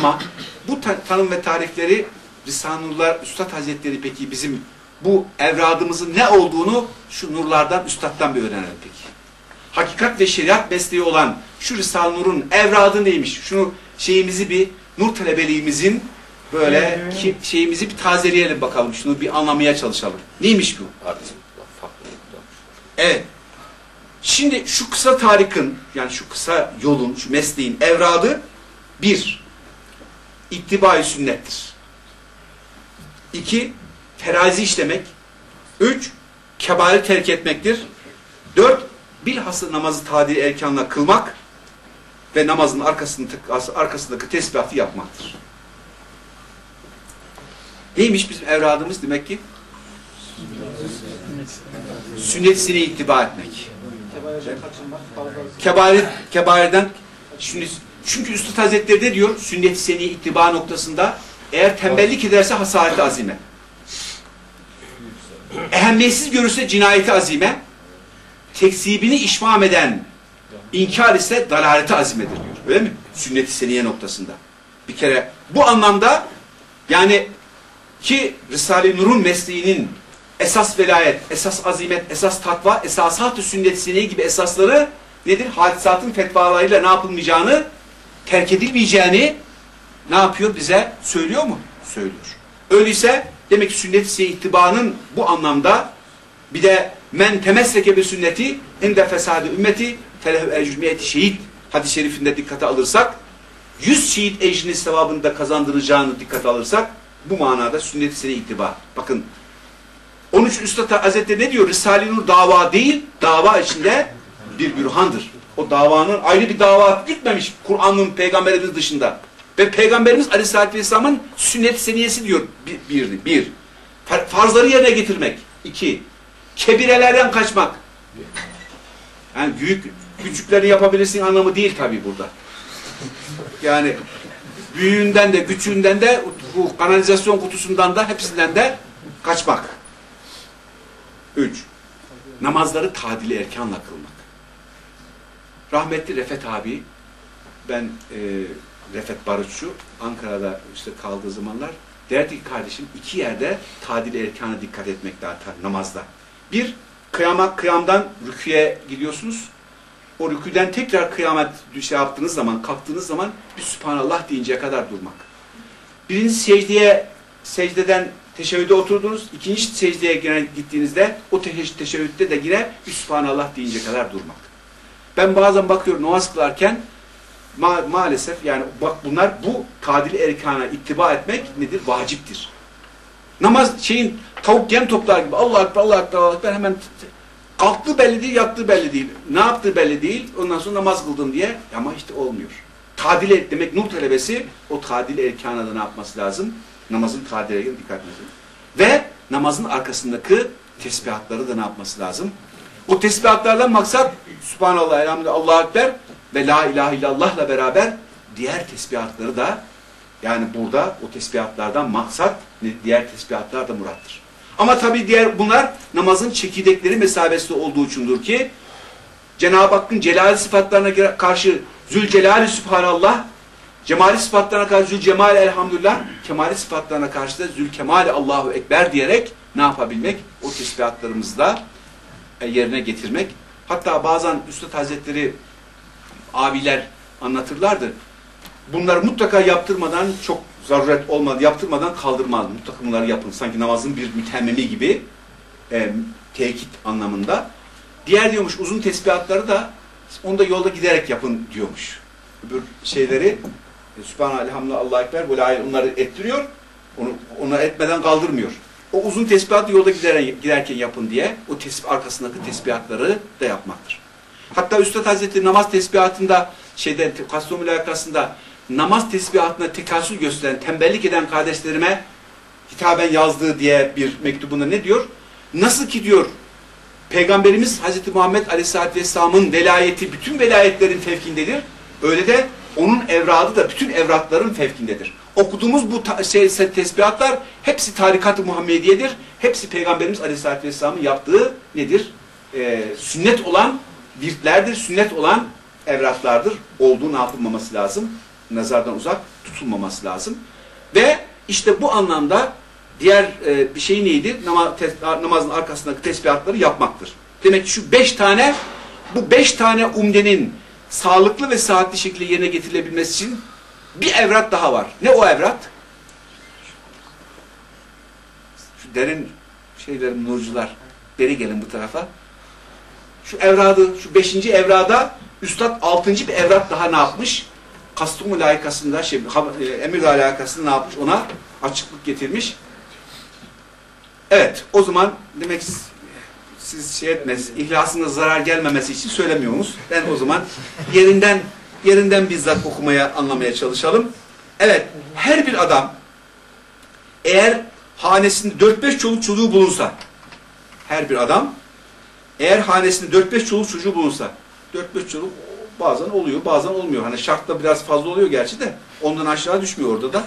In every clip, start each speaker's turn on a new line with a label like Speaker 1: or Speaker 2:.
Speaker 1: Ama bu ta tanım ve tarifleri Risale-i Üstad Hazretleri peki bizim bu evradımızın ne olduğunu şu nurlardan, üstaddan bir öğrenelim peki. Hakikat ve şeriat mesleği olan şu Risale-i Nur'un evradı neymiş? Şunu şeyimizi bir nur talebeliğimizin böyle ki, şeyimizi bir tazeleyelim bakalım. Şunu bir anlamaya çalışalım. Neymiş bu? Evet. Şimdi şu kısa tarikin yani şu kısa yolun, şu mesleğin evradı bir, ittibai sünnettir. İki, terazi işlemek. Üç, kebali terk etmektir. Dört, bilhassa namazı tadil erkanla kılmak ve namazın arkasındaki, tesbihatı yapmaktır. Neymiş bizim evradımız demek ki? Sünnet-i ittiba etmek. Kebair, kebairden şimdi, çünkü Üstad Hazretleri de diyor sünnet-i seni ittiba noktasında eğer tembellik ederse hasareti azime. Ehemmiyetsiz görürse cinayeti azime. Teksibini işmam eden inkar ise dalaleti azimedir diyor. Öyle mi? Sünnet-i seniye noktasında. Bir kere bu anlamda yani ki Risale-i Nur'un mesleğinin esas velayet, esas azimet, esas takva, esasat-ı sünnet-i gibi esasları nedir? Hadisatın fetvalarıyla ne yapılmayacağını, terk edilmeyeceğini ne yapıyor? Bize söylüyor mu? Söylüyor. Öyleyse demek ki sünnet-i ittibanın bu anlamda bir de men temesseke bir sünneti inde fesadı ümmeti felehu ecrümiyeti şehit hadis-i şerifinde dikkate alırsak 100 şehit ecrini sevabını da kazandıracağını dikkate alırsak bu manada sünnet-i ittiba. Bakın onun için Üstad Hazretleri ne diyor? Risale-i Nur dava değil, dava içinde bir bürhandır. O davanın ayrı bir dava gitmemiş Kur'an'ın peygamberimiz dışında. Ve Peygamberimiz Aleyhisselatü Vesselam'ın sünnet seniyesi diyor bir, bir, bir. Farzları yerine getirmek. iki. Kebirelerden kaçmak. Yani büyük, küçükleri yapabilirsin anlamı değil tabi burada. Yani büyüğünden de, küçüğünden de, bu kanalizasyon kutusundan da, hepsinden de kaçmak. Üç, namazları tadili erkanla kılmak. Rahmetli Refet abi, ben e, Refet Barutçu, Ankara'da işte kaldığı zamanlar derdi ki kardeşim iki yerde tadil erkana dikkat etmek lazım namazda. Bir, kıyama, kıyamdan rüküye gidiyorsunuz. O rüküden tekrar kıyamet şey yaptığınız zaman, kalktığınız zaman bir Sübhanallah deyinceye kadar durmak. Birinci secdeye, secdeden teşebbüde oturdunuz. ikinci secdeye gittiğinizde o teşebbütte de yine bir Sübhanallah deyince kadar durmak. Ben bazen bakıyorum namaz kılarken ma maalesef yani bak bunlar bu tadil erkana ittiba etmek nedir? Vaciptir. Namaz şeyin tavuk yem toplar gibi Allah akbar Allah akbar Allah akbar hemen kalktığı belli değil yattığı belli değil. Ne yaptığı belli değil. Ondan sonra namaz kıldım diye ama işte olmuyor. Tadil et demek nur talebesi o tadil erkana da ne yapması lazım? Namazın tadil erkana dikkat etmesi. Ve namazın arkasındaki tesbihatları da ne yapması lazım? O tesbihatlardan maksat Subhanallah, Elhamdülillah, Allahu Ekber ve La ilahe illallah'la beraber diğer tesbihatları da yani burada o tesbihatlardan maksat diğer tesbihatlar da murattır. Ama tabii diğer bunlar namazın çekirdekleri mesabesinde olduğu içindir ki Cenab-ı Hakk'ın celali sıfatlarına karşı Zülcelali Sübhanallah Cemali sıfatlarına karşı Zülcemal Elhamdülillah Kemali sıfatlarına karşı da Zülkemal Allahu Ekber diyerek ne yapabilmek? O tesbihatlarımızı da e, yerine getirmek. Hatta bazen Üstad Hazretleri abiler anlatırlardı. Bunları mutlaka yaptırmadan çok zaruret olmadı, yaptırmadan kaldırmaz. Mutlaka bunları yapın. Sanki namazın bir mütemmemi gibi e, tekit anlamında. Diğer diyormuş uzun tesbihatları da onu da yolda giderek yapın diyormuş. Öbür şeyleri e, Sübhanallah, Elhamdülillah, Allah Ekber böyle onları ettiriyor. Onu, onu etmeden kaldırmıyor. O uzun tesbihatı yolda giderken yapın diye o tesbih arkasındaki tesbihatları da yapmaktır. Hatta Üstad Hazretleri namaz tesbihatında şeyden Kastamonu mülakasında namaz tesbihatına tekasül gösteren, tembellik eden kardeşlerime hitaben yazdığı diye bir mektubunda ne diyor? Nasıl ki diyor Peygamberimiz Hazreti Muhammed Aleyhisselatü Vesselam'ın velayeti bütün velayetlerin fevkindedir. Öyle de onun evradı da bütün evrakların fevkindedir. Okuduğumuz bu şey, tesbihatlar hepsi tarikat-ı Muhammediye'dir. Hepsi Peygamberimiz Aleyhisselatü Vesselam'ın yaptığı nedir? Ee, sünnet olan virtlerdir, sünnet olan evraklardır. Olduğu ne yapılmaması lazım? Nazardan uzak tutulmaması lazım. Ve işte bu anlamda diğer e, bir şey neydi? Nama, tes, namazın arkasındaki tesbihatları yapmaktır. Demek ki şu beş tane bu beş tane umdenin sağlıklı ve sıhhatli şekilde yerine getirilebilmesi için bir evrat daha var. Ne o evrat? Şu derin şeylerin nurcular. Beri gelin bu tarafa. Şu evradı, şu beşinci evrada Üstad altıncı bir evrat daha ne yapmış? Kastumul layıkasında, şey, e, emir alakasında ne yapmış? Ona açıklık getirmiş. Evet, o zaman demek siz şey etmez, ihlasına zarar gelmemesi için söylemiyorsunuz. Ben o zaman yerinden yerinden bizzat okumaya, anlamaya çalışalım. Evet, her bir adam eğer hanesinde 4-5 çoluk çocuğu bulunsa, her bir adam eğer hanesinde 4-5 çoluk çocuğu bulunsa, 4-5 çoluk bazen oluyor, bazen olmuyor. Hani şartta biraz fazla oluyor gerçi de ondan aşağı düşmüyor orada da.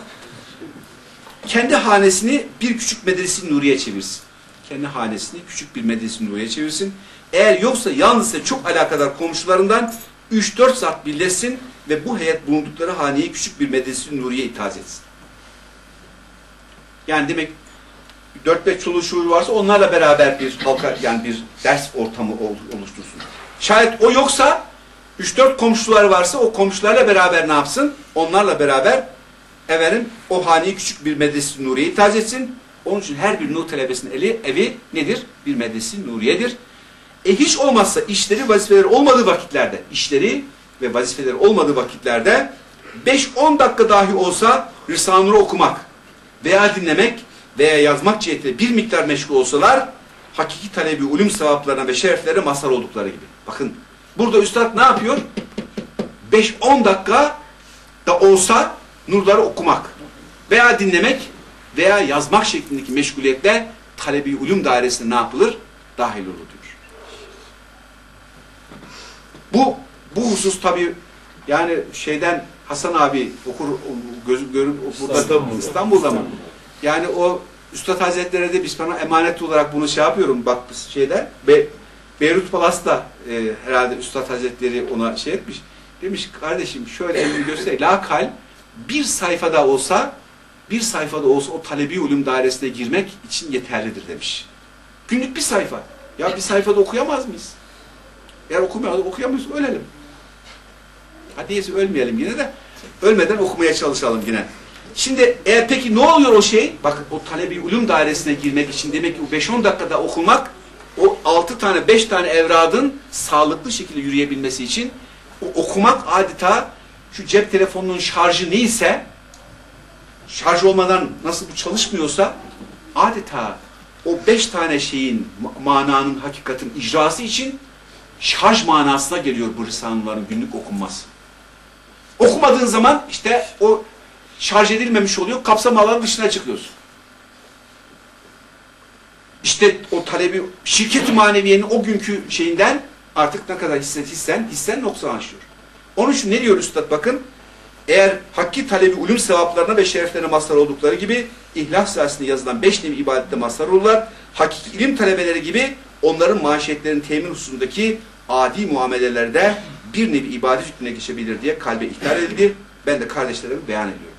Speaker 1: Kendi hanesini bir küçük medrese nuriye çevirsin. Kendi hanesini küçük bir medrese nuriye çevirsin. Eğer yoksa yalnızca çok alakadar komşularından 3-4 saat birleşsin ve bu heyet bulundukları haneyi küçük bir medrese nuriye ithaz etsin. Yani demek 4-5 çoluğu şuur varsa onlarla beraber bir halka yani bir ders ortamı oluştursun. Şayet o yoksa 3-4 komşular varsa o komşularla beraber ne yapsın? Onlarla beraber efendim o haneyi küçük bir medrese nuriye ithaz etsin. Onun için her bir nur talebesinin eli, evi nedir? Bir medrese nuriyedir. E hiç olmazsa işleri, vazifeleri olmadığı vakitlerde, işleri ve vazifeleri olmadığı vakitlerde 5-10 dakika dahi olsa Risale-i okumak veya dinlemek veya yazmak cihetiyle bir miktar meşgul olsalar hakiki talebi ulum sevaplarına ve şereflere mazhar oldukları gibi. Bakın burada üstad ne yapıyor? 5-10 dakika da olsa nurları okumak veya dinlemek veya yazmak şeklindeki meşguliyetle talebi ulum dairesine ne yapılır? Dahil olur diyor. Bu bu husus tabi yani şeyden Hasan abi okur gözü görüp burada İstanbul'da, İstanbul'da mı? Yani o Üstad Hazretleri de biz bana emanet olarak bunu şey yapıyorum bak şeyden Be Beyrut Palas'ta e, herhalde Üstad Hazretleri ona şey etmiş. Demiş kardeşim şöyle elini göster. Lakal bir sayfada olsa bir sayfada olsa o talebi ulum dairesine girmek için yeterlidir demiş. Günlük bir sayfa. Ya bir sayfada okuyamaz mıyız? Eğer okumuyoruz, okuyamıyoruz ölelim. Hadi neyse ölmeyelim yine de ölmeden okumaya çalışalım yine. Şimdi e, peki ne oluyor o şey? Bak o talebi ulum dairesine girmek için demek ki o 5-10 dakikada okumak o 6 tane 5 tane evradın sağlıklı şekilde yürüyebilmesi için o okumak adeta şu cep telefonunun şarjı neyse şarj olmadan nasıl bu çalışmıyorsa adeta o 5 tane şeyin mananın hakikatin icrası için şarj manasına geliyor bu risale'ların günlük okunması. Okumadığın zaman işte o şarj edilmemiş oluyor, kapsam alanı dışına çıkıyorsun. İşte o talebi, şirket-i maneviyenin o günkü şeyinden artık ne kadar hisset hissen, hissen noksanlaşıyor. Onun için ne diyor Üstad bakın, eğer hakki talebi ulum sevaplarına ve şereflerine mazhar oldukları gibi ihlas sayesinde yazılan beş nevi ibadette mazhar olurlar. Hakiki ilim talebeleri gibi onların maaşiyetlerin temin hususundaki adi muamelelerde bir nevi ibadet hükmüne geçebilir diye kalbe ihtar edildi. Ben de kardeşlerime beyan ediyorum.